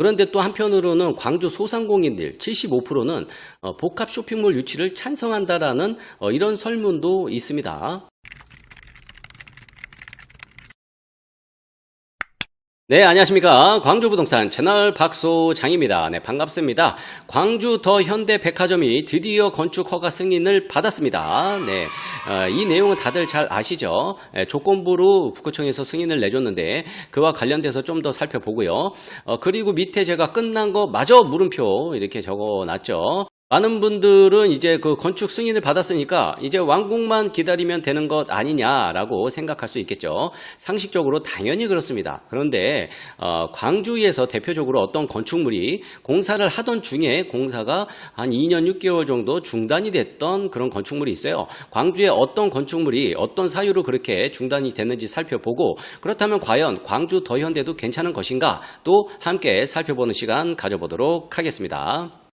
그런데 또 한편으로는 광주 소상공인들 75%는 어, 복합 쇼핑몰 유치를 찬성한다라는 어, 이런 설문도 있습니다. 네, 안녕하십니까. 광주부동산 채널 박소장입니다. 네, 반갑습니다. 광주 더 현대 백화점이 드디어 건축 허가 승인을 받았습니다. 네, 어, 이 내용은 다들 잘 아시죠? 예, 조건부로 북구청에서 승인을 내줬는데 그와 관련돼서 좀 더 살펴보고요. 어, 그리고 밑에 제가 끝난 거 마저 물음표 이렇게 적어놨죠. 많은 분들은 이제 그 건축 승인을 받았으니까 이제 완공만 기다리면 되는 것 아니냐라고 생각할 수 있겠죠. 상식적으로 당연히 그렇습니다. 그런데 어, 광주에서 대표적으로 어떤 건축물이 공사를 하던 중에 공사가 한 2년 6개월 정도 중단이 됐던 그런 건축물이 있어요. 광주에 어떤 건축물이 어떤 사유로 그렇게 중단이 됐는지 살펴보고 그렇다면 과연 광주 더현대도 괜찮은 것인가 또 함께 살펴보는 시간 가져보도록 하겠습니다.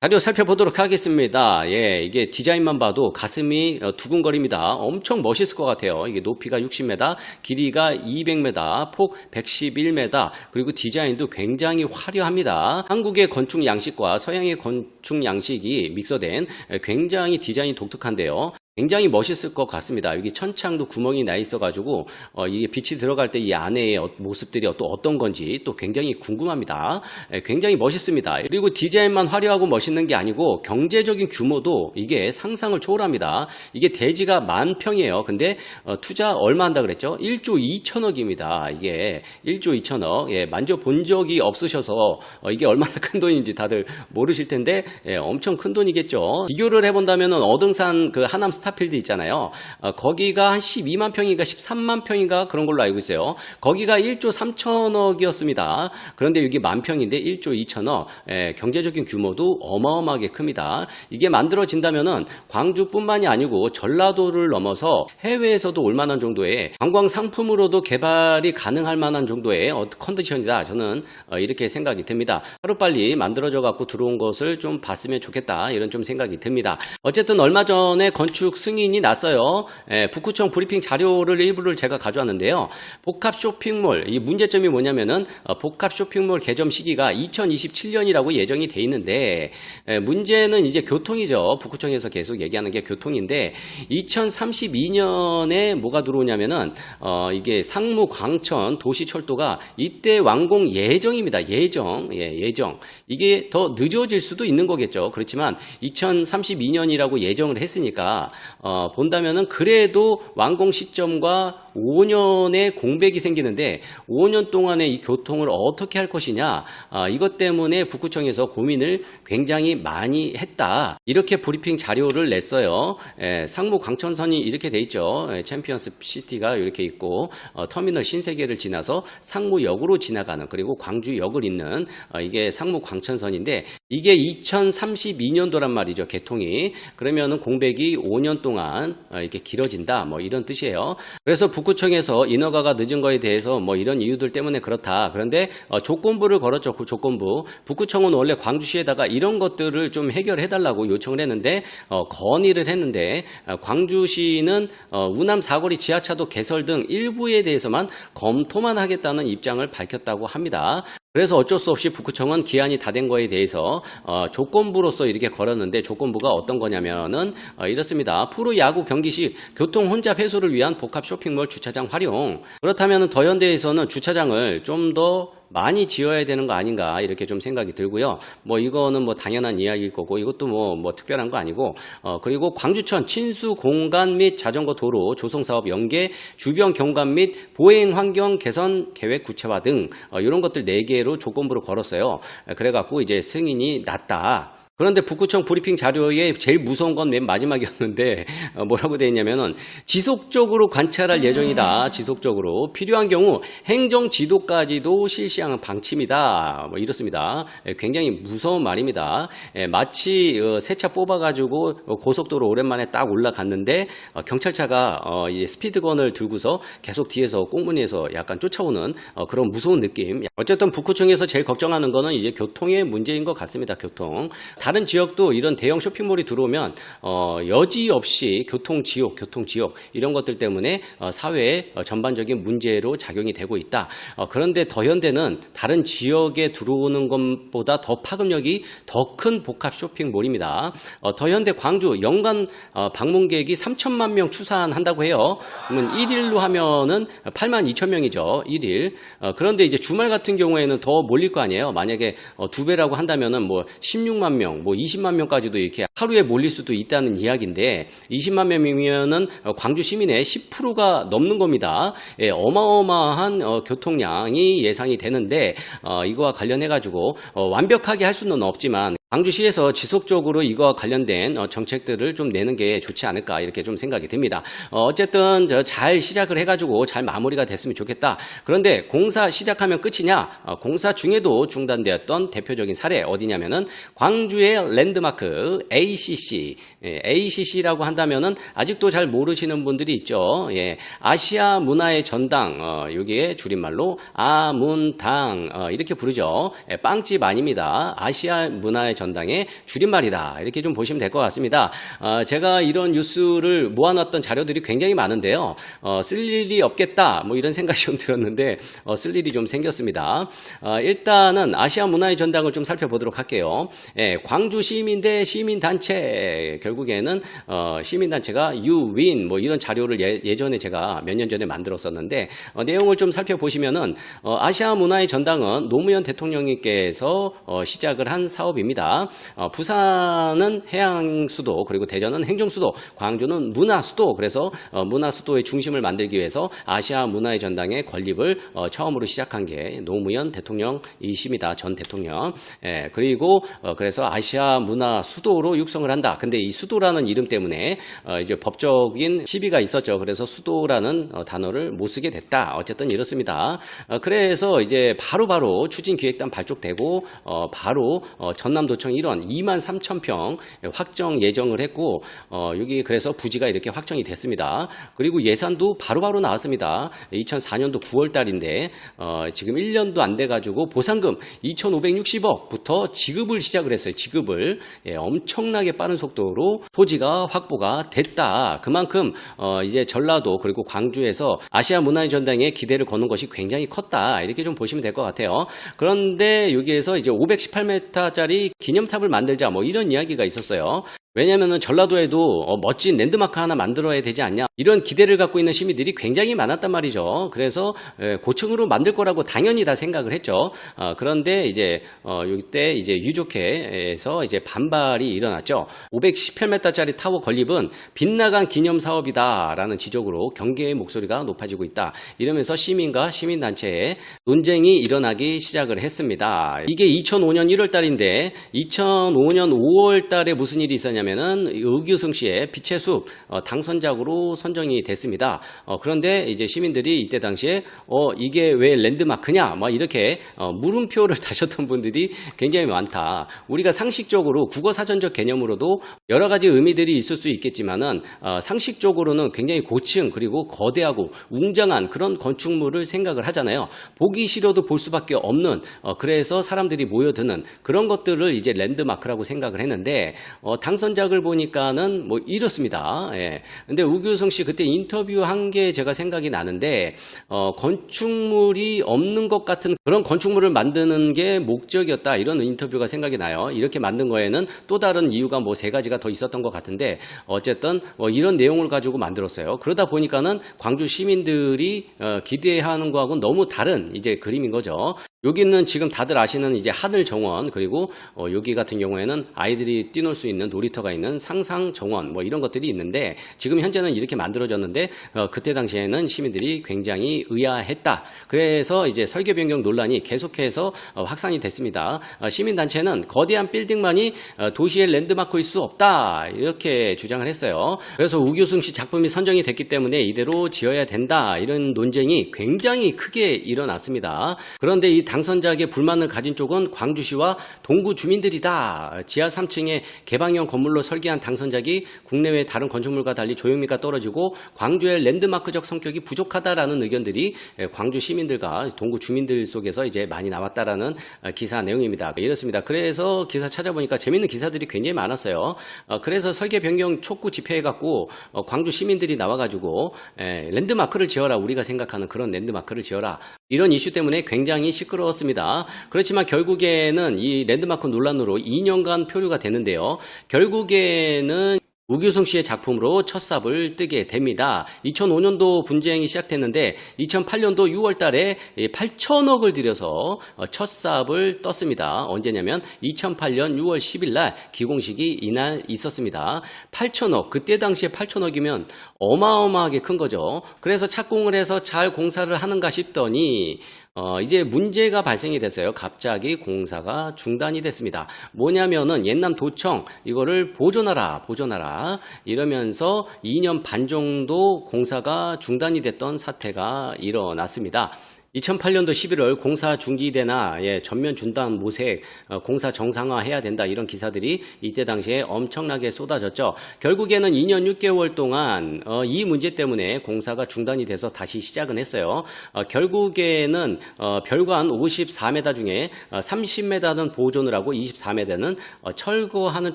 자료 살펴보도록 하겠습니다. 예, 이게 디자인만 봐도 가슴이 어, 두근거립니다. 엄청 멋있을 것 같아요. 이게 높이가 60m, 길이가 200m, 폭 111m, 그리고 디자인도 굉장히 화려합니다. 한국의 건축 양식과 서양의 건축 양식이 믹서된 에, 굉장히 디자인이 독특한데요. 굉장히 멋있을 것 같습니다. 여기 천창도 구멍이 나 있어가지고 어, 이게 빛이 들어갈 때 이 안의 어- 모습들이 또 어떤 건지 또 굉장히 궁금합니다. 예, 굉장히 멋있습니다. 그리고 디자인만 화려하고 멋있는 게 아니고 경제적인 규모도 이게 상상을 초월합니다. 이게 대지가 만 평이에요. 근데 어, 투자 얼마 한다 그랬죠? 1조 2천억입니다. 이게 1조 2천억. 예, 만져본 적이 없으셔서 어, 이게 얼마나 큰 돈인지 다들 모르실 텐데 예, 엄청 큰 돈이겠죠. 비교를 해본다면 어등산 그 하남 스타 필드 있잖아요. 어, 거기가 한 12만 평인가 13만 평인가 그런 걸로 알고 있어요. 거기가 1조 3천억이었습니다. 그런데 여기 만 평인데 1조 2천억. 예, 경제적인 규모도 어마어마하게 큽니다. 이게 만들어진다면은 광주뿐만이 아니고 전라도를 넘어서 해외에서도 올 만한 정도의 관광 상품으로도 개발이 가능할 만한 정도의 어, 컨디션이다. 저는 어, 이렇게 생각이 듭니다. 하루빨리 만들어져 갖고 들어온 것을 좀 봤으면 좋겠다. 이런 좀 생각이 듭니다. 어쨌든 얼마 전에 건축 승인이 났어요. 예, 북구청 브리핑 자료를 일부를 제가 가져왔는데요. 복합 쇼핑몰 이 문제점이 뭐냐면은 어, 복합 쇼핑몰 개점 시기가 2027년이라고 예정이 돼 있는데 예, 문제는 이제 교통이죠. 북구청에서 계속 얘기하는 게 교통인데 2032년에 뭐가 들어오냐면은 어, 이게 상무 광천 도시철도가 이때 완공 예정입니다. 예정 예, 예정 이게 더 늦어질 수도 있는 거겠죠. 그렇지만 2032년이라고 예정을 했으니까 어, 본다면은 그래도 완공 시점과 5년의 공백이 생기는데 5년 동안의 이 교통을 어떻게 할 것이냐 아, 이것 때문에 북구청에서 고민을 굉장히 많이 했다. 이렇게 브리핑 자료를 냈어요. 예, 상무 광천선이 이렇게 돼 있죠. 예, 챔피언스 시티가 이렇게 있고 어, 터미널 신세계를 지나서 상무역으로 지나가는 그리고 광주역을 잇는 어, 이게 상무 광천선인데 이게 2032년도란 말이죠 개통이. 그러면은 공백이 5년 동안 어, 이렇게 길어진다 뭐 이런 뜻이에요. 그래서 북구청에서 인허가가 늦은 거에 대해서 뭐 이런 이유들 때문에 그렇다. 그런데 어, 조건부를 걸었죠 그 조건부. 북구청은 원래 광주시에다가 이런 것들을 좀 해결해 달라고 요청을 했는데 어, 건의를 했는데 어, 광주시는 어, 우남 사거리 지하차도 개설 등 일부에 대해서만 검토만 하겠다는 입장을 밝혔다고 합니다. 그래서 어쩔 수 없이 북구청은 기한이 다 된 거에 대해서 어, 조건부로서 이렇게 걸었는데 조건부가 어떤 거냐면은 어, 이렇습니다. 프로 야구 경기 시 교통 혼잡 해소를 위한 복합 쇼핑몰 주차장 활용. 그렇다면 더현대에서는 주차장을 좀더 많이 지어야 되는 거 아닌가 이렇게 좀 생각이 들고요. 뭐 이거는 뭐 당연한 이야기일 거고 이것도 뭐 뭐 특별한 거 아니고 어 그리고 광주천 친수 공간 및 자전거 도로 조성 사업 연계 주변 경관 및 보행 환경 개선 계획 구체화 등 어, 이런 것들 네 개로 조건부를 걸었어요. 그래갖고 이제 승인이 났다. 그런데 북구청 브리핑 자료에 제일 무서운 건 맨 마지막이었는데 어, 뭐라고 되어 있냐면은 지속적으로 관찰할 예정이다. 지속적으로 필요한 경우 행정 지도까지도 실시하는 방침이다. 뭐 이렇습니다. 예, 굉장히 무서운 말입니다. 예, 마치 어, 세차 뽑아가지고 어, 고속도로 오랜만에 딱 올라갔는데 어, 경찰차가 어, 이 스피드건을 들고서 계속 뒤에서 꽁무니에서 약간 쫓아오는 어, 그런 무서운 느낌. 어쨌든 북구청에서 제일 걱정하는 거는 이제 교통의 문제인 것 같습니다. 교통. 다른 지역도 이런 대형 쇼핑몰이 들어오면 어, 여지없이 교통 지옥, 교통 지옥 이런 것들 때문에 어, 사회의 어, 전반적인 문제로 작용이 되고 있다. 어, 그런데 더현대는 다른 지역에 들어오는 것보다 더 파급력이 더 큰 복합 쇼핑몰입니다. 어, 더현대 광주 연간 어, 방문객이 3천만 명 추산한다고 해요. 그러면 1일로 하면은 8만 2천 명이죠. 1일. 어, 그런데 이제 주말 같은 경우에는 더 몰릴 거 아니에요. 만약에 어, 두 배라고 한다면은 뭐 16만 명, 뭐 20만 명까지도 이렇게 하루에 몰릴 수도 있다는 이야기인데 20만 명이면은 어, 광주 시민의 10%가 넘는 겁니다. 예, 어마어마한 어, 교통량이 예상이 되는데 어, 이거와 관련해 가지고 어, 완벽하게 할 수는 없지만 광주시에서 지속적으로 이거와 관련된 어, 정책들을 좀 내는 게 좋지 않을까 이렇게 좀 생각이 듭니다. 어, 쨌든 잘 시작을 해가지고 잘 마무리가 됐으면 좋겠다. 그런데 공사 시작하면 끝이냐? 어, 공사 중에도 중단되었던 대표적인 사례 어디냐면은 광주의 랜드마크 ACC, 예, ACC라고 한다면은 아직도 잘 모르시는 분들이 있죠. 예, 아시아 문화의 전당, 어, 여기에 줄임말로 아문당 어, 이렇게 부르죠. 예, 빵집 아닙니다. 아시아 문화의 전당의 줄임말이다. 이렇게 좀 보시면 될 것 같습니다. 어, 제가 이런 뉴스를 모아놨던 자료들이 굉장히 많은데요. 어, 쓸 일이 없겠다. 뭐 이런 생각이 좀 들었는데 어, 쓸 일이 좀 생겼습니다. 어, 일단은 아시아 문화의 전당을 좀 살펴보도록 할게요. 예, 광주 시민대 시민단체 결국에는 어, 시민단체가 유윈 뭐 이런 자료를 예, 전에 제가 몇 년 전에 만들었었는데 어, 내용을 좀 살펴보시면은 어, 아시아 문화의 전당은 노무현 대통령님께서 어, 시작을 한 사업입니다. 어, 부산은 해양 수도 그리고 대전은 행정 수도, 광주는 문화 수도 그래서 어, 문화 수도의 중심을 만들기 위해서 아시아 문화의 전당의 건립을 어, 처음으로 시작한 게 노무현 대통령이십니다. 전 대통령. 예, 그리고 어, 그래서 아시아 문화 수도로 육성을 한다. 근데 이 수도라는 이름 때문에 어, 이제 법적인 시비가 있었죠. 그래서 수도라는 어, 단어를 못 쓰게 됐다. 어쨌든 이렇습니다. 어, 그래서 이제 바로바로 추진기획단 발족되고 어, 바로 어, 전남도 청 일원 2만 3천 평 확정 예정을 했고 어, 여기 그래서 부지가 이렇게 확정이 됐습니다. 그리고 예산도 바로바로 나왔습니다. 2004년도 9월 달인데 어, 지금 1년도 안 돼가지고 보상금 2,560억부터 지급을 시작을 했어요. 지급을 예, 엄청나게 빠른 속도로 토지가 확보가 됐다. 그만큼 어, 이제 전라도 그리고 광주에서 아시아 문화의 전당에 기대를 거는 것이 굉장히 컸다. 이렇게 좀 보시면 될 것 같아요. 그런데 여기에서 이제 518m짜리 기념탑을 만들자 뭐 이런 이야기가 있었어요. 왜냐하면 전라도에도 어, 멋진 랜드마크 하나 만들어야 되지 않냐 이런 기대를 갖고 있는 시민들이 굉장히 많았단 말이죠. 그래서 에, 고층으로 만들 거라고 당연히 다 생각을 했죠. 어, 그런데 이제 어, 이때 이제 유족회에서 이제 반발이 일어났죠. 518m짜리 타워 건립은 빗나간 기념 사업이다라는 지적으로 경계의 목소리가 높아지고 있다. 이러면서 시민과 시민단체의 논쟁이 일어나기 시작을 했습니다. 이게 2005년 1월 달인데 2005년 5월 달에 무슨 일이 있었냐면 은 의규승 씨의 빛의 숲 어, 당선작으로 선정이 됐습니다. 어, 그런데 이제 시민들이 이때 당시에 어, 이게 왜 랜드마크냐 막 이렇게 어, 물음표를 다셨던 분들이 굉장히 많다. 우리가 상식적으로 국어 사전적 개념으로도 여러 가지 의미들이 있을 수 있겠지만은 어, 상식적으로는 굉장히 고층 그리고 거대하고 웅장한 그런 건축물을 생각을 하잖아요. 보기 싫어도 볼 수밖에 없는 어, 그래서 사람들이 모여드는 그런 것들을 이제 랜드마크라고 생각을 했는데 어, 당선 작을 보니까는 뭐 이렇습니다. 예. 근데 우규성 씨 그때 인터뷰한 게 제가 생각이 나는데 어, 건축물이 없는 것 같은 그런 건축물을 만드는 게 목적이었다 이런 인터뷰가 생각이 나요. 이렇게 만든 거에는 또 다른 이유가 뭐 세 가지가 더 있었던 것 같은데 어쨌든 어, 이런 내용을 가지고 만들었어요. 그러다 보니까는 광주 시민들이 어, 기대하는 거하고는 너무 다른 이제 그림인 거죠. 여기는 지금 다들 아시는 이제 하늘 정원 그리고 어, 여기 같은 경우에는 아이들이 뛰놀 수 있는 놀이터가 있는 상상 정원 뭐 이런 것들이 있는데 지금 현재는 이렇게 만들어졌는데 어, 그때 당시에는 시민들이 굉장히 의아했다. 그래서 이제 설계 변경 논란이 계속해서 어, 확산이 됐습니다. 어, 시민 단체는 거대한 빌딩만이 어, 도시의 랜드마크일 수 없다 이렇게 주장을 했어요. 그래서 우교승 씨 작품이 선정이 됐기 때문에 이대로 지어야 된다 이런 논쟁이 굉장히 크게 일어났습니다. 그런데 이 당선자에게 불만을 가진 쪽은 광주시와 동구 주민들이다. 지하 3층에 개방형 건물 건물로 설계한 당선작이 국내외 다른 건축물과 달리 조형미가 떨어지고 광주의 랜드마크적 성격이 부족하다라는 의견들이 예, 광주 시민들과 동구 주민들 속에서 이제 많이 나왔다라는 어, 기사 내용입니다. 이렇습니다. 그래서 기사 찾아보니까 재밌는 기사들이 굉장히 많았어요. 어, 그래서 설계 변경 촉구 집회해갖고 어, 광주 시민들이 나와가지고 에, 랜드마크를 지어라 우리가 생각하는 그런 랜드마크를 지어라 이런 이슈 때문에 굉장히 시끄러웠습니다. 그렇지만 결국에는 이 랜드마크 논란으로 2년간 표류가 되는데요. 결국에는 우규성 씨의 작품으로 첫 삽을 뜨게 됩니다. 2005년도 분쟁이 시작됐는데 2008년도 6월 달에 8천억을 들여서 어, 첫 삽을 떴습니다. 언제냐면 2008년 6월 10일 날 기공식이 이날 있었습니다. 8천억, 그때 당시에 8천억이면 어마어마하게 큰 거죠. 그래서 착공을 해서 잘 공사를 하는가 싶더니 어, 이제 문제가 발생이 됐어요. 갑자기 공사가 중단이 됐습니다. 뭐냐면은 옛남 도청 이거를 보존하라, 보존하라 이러면서 2년 반 정도 공사가 중단이 됐던 사태가 일어났습니다. 2008년도 11월 공사 중지되나 예, 전면 중단 모색 어, 공사 정상화 해야 된다 이런 기사들이 이때 당시에 엄청나게 쏟아졌죠. 결국에는 2년 6개월 동안 어, 이 문제 때문에 공사가 중단이 돼서 다시 시작은 했어요. 어, 결국에는 어, 별관 54m 중에 어, 30m는 보존을 하고 24m는 어, 철거하는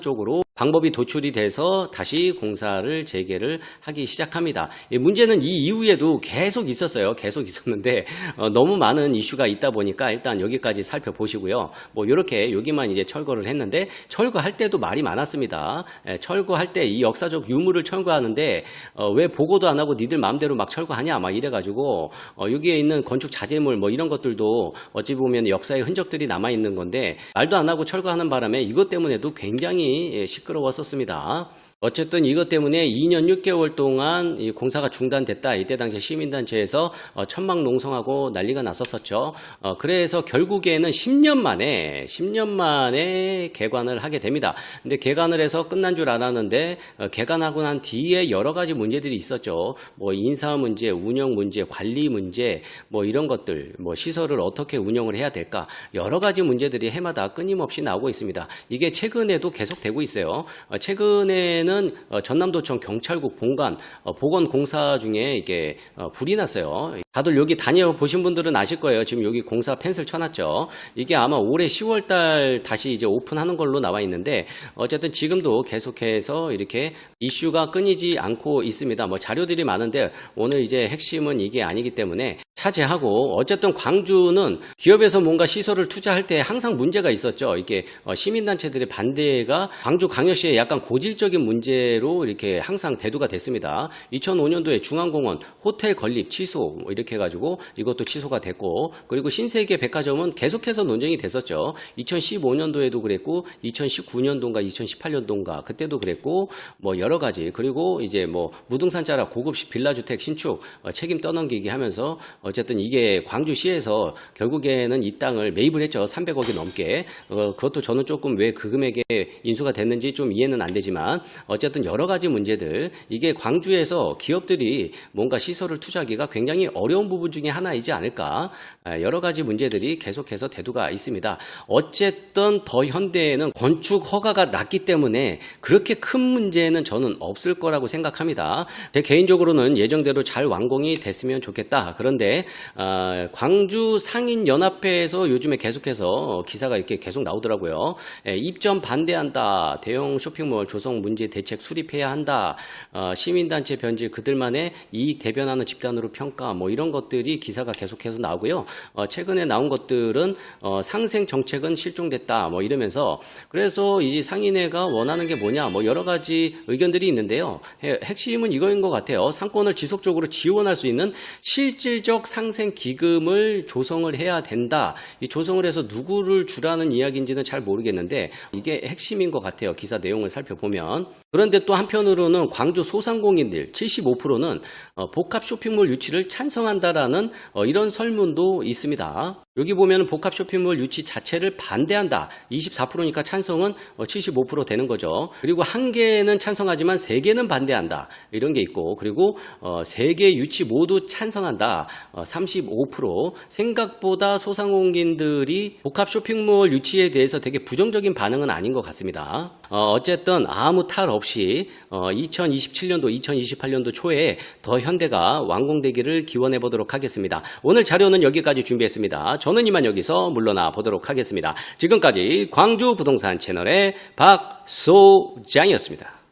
쪽으로 방법이 도출이 돼서 다시 공사를 재개를 하기 시작합니다. 이 문제는 이 이후에도 계속 있었어요. 계속 있었는데 어, 너무 많은 이슈가 있다 보니까 일단 여기까지 살펴보시고요. 뭐 이렇게 여기만 이제 철거를 했는데 철거할 때도 말이 많았습니다. 예, 철거할 때 이 역사적 유물을 철거하는데 어, 왜 보고도 안 하고 니들 마음대로 막 철거하냐 막 이래가지고 어, 여기에 있는 건축 자재물 뭐 이런 것들도 어찌 보면 역사의 흔적들이 남아 있는 건데 말도 안 하고 철거하는 바람에 이것 때문에도 굉장히 예, 시끄러웠었습니다. 어쨌든 이것 때문에 2년 6개월 동안 이 공사가 중단됐다. 이때 당시 시민단체에서 어, 천막 농성하고 난리가 났었었죠. 어, 그래서 결국에는 10년 만에 10년 만에 개관을 하게 됩니다. 근데 개관을 해서 끝난 줄 알았는데 어, 개관하고 난 뒤에 여러 가지 문제들이 있었죠. 뭐 인사 문제, 운영 문제, 관리 문제, 뭐 이런 것들, 뭐 시설을 어떻게 운영을 해야 될까 여러 가지 문제들이 해마다 끊임없이 나오고 있습니다. 이게 최근에도 계속되고 있어요. 어, 최근에는 어, 전남도청 경찰국 본관 어, 보건공사 중에 이게 어, 불이 났어요. 다들 여기 다녀보신 분들은 아실 거예요. 지금 여기 공사 펜스를 쳐놨죠. 이게 아마 올해 10월 달 다시 이제 오픈하는 걸로 나와 있는데 어쨌든 지금도 계속해서 이렇게 이슈가 끊이지 않고 있습니다. 뭐 자료들이 많은데 오늘 이제 핵심은 이게 아니기 때문에 차지하고 어쨌든 광주는 기업에서 뭔가 시설을 투자할 때 항상 문제가 있었죠. 이게 어, 시민단체들의 반대가 광주 광역시의 약간 고질적인 문제로 이렇게 항상 대두가 됐습니다. 2005년도에 중앙공원 호텔 건립 취소 뭐 이렇게 해가지고 이것도 취소가 됐고 그리고 신세계 백화점은 계속해서 논쟁이 됐었죠. 2015년도에도 그랬고 2019년도인가 2018년도인가 그때도 그랬고 뭐 여러 가지 그리고 이제 뭐 무등산자라 고급 빌라주택 신축 어, 책임 떠넘기기 하면서 어쨌든 이게 광주시에서 결국에는 이 땅을 매입을 했죠. 300억이 넘게. 어, 그것도 저는 조금 왜 그 금액에 인수가 됐는지 좀 이해는 안 되지만 어쨌든 여러 가지 문제들 이게 광주에서 기업들이 뭔가 시설을 투자하기가 굉장히 어려 운 부분 중에 하나이지 않을까. 아, 여러 가지 문제들이 계속해서 대두가 있습니다. 어쨌든 더 현대에는 건축 허가가 낮기 때문에 그렇게 큰 문제는 저는 없을 거라고 생각합니다. 제 개인적으로는 예정대로 잘 완공이 됐으면 좋겠다. 그런데 아, 광주 상인 연합회에서 요즘에 계속해서 기사가 이렇게 계속 나오더라고요. 예, 입점 반대한다. 대형 쇼핑몰 조성 문제 대책 수립해야 한다. 어, 시민단체 변질 그들만의 이익 대변하는 집단으로 평가 뭐 이런 것들이 기사가 계속해서 나오고요. 어, 최근에 나온 것들은 어, 상생 정책은 실종됐다. 뭐 이러면서 그래서 이 상인회가 원하는 게 뭐냐 뭐 여러 가지 의견들이 있는데요. 해- 핵심은 이거인 것 같아요. 상권을 지속적으로 지원할 수 있는 실질적 상생 기금을 조성을 해야 된다. 이 조성을 해서 누구를 주라는 이야기인지는 잘 모르겠는데 이게 핵심인 것 같아요. 기사 내용을 살펴보면. 그런데 또 한편으로는 광주 소상공인들 75%는 어, 복합 쇼핑몰 유치를 찬성한 다라는 어, 이런 설문도 있습니다. 여기 보면 복합 쇼핑몰 유치 자체를 반대한다. 24%니까 찬성은 75% 되는 거죠. 그리고 한 개는 찬성하지만 세 개는 반대한다. 이런 게 있고 그리고 어, 세개 유치 모두 찬성한다. 어, 35% 생각보다 소상공인들이 복합 쇼핑몰 유치에 대해서 되게 부정적인 반응은 아닌 것 같습니다. 어, 어쨌든 아무 탈 없이 어, 2027년도, 2028년도 초에 더 현대가 완공되기를 기원해 보도록 하겠습니다. 오늘 자료는 여기까지 준비했습니다. 저는 이만 여기서 물러나 보도록 하겠습니다. 지금까지 광주 부동산 채널의 박소장이었습니다.